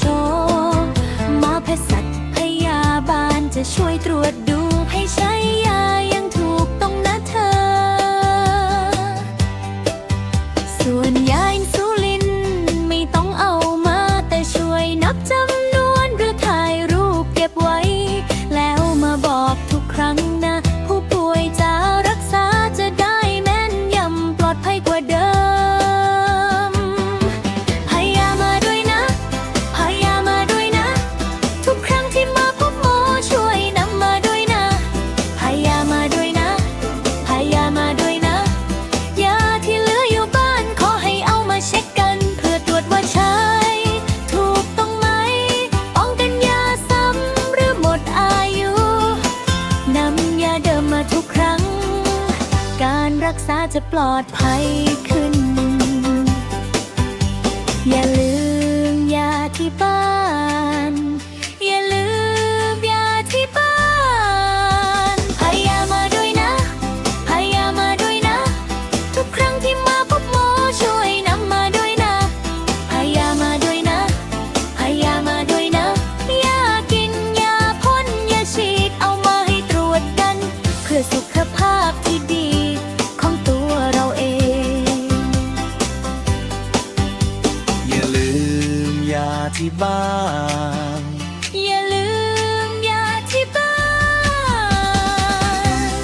ช มาแพทย์สัตว์พยาบาลจะช่วยตรวจดู รักษาจะปลอดภัยขึ้น ที่บ้านอย่าลืมยาที่บ้าน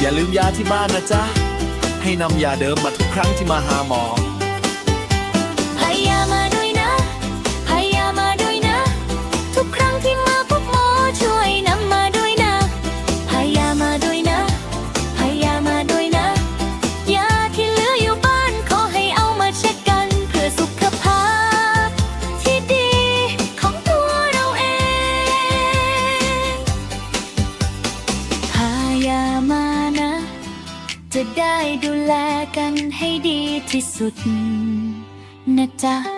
อย่าลืมยาที่บ้านนะจ๊ะ ให้นำยาเดิมมาทุกครั้งที่มาหาหมอ จะได้ดูแลกันให้ดีที่สุดนะจ๊ะ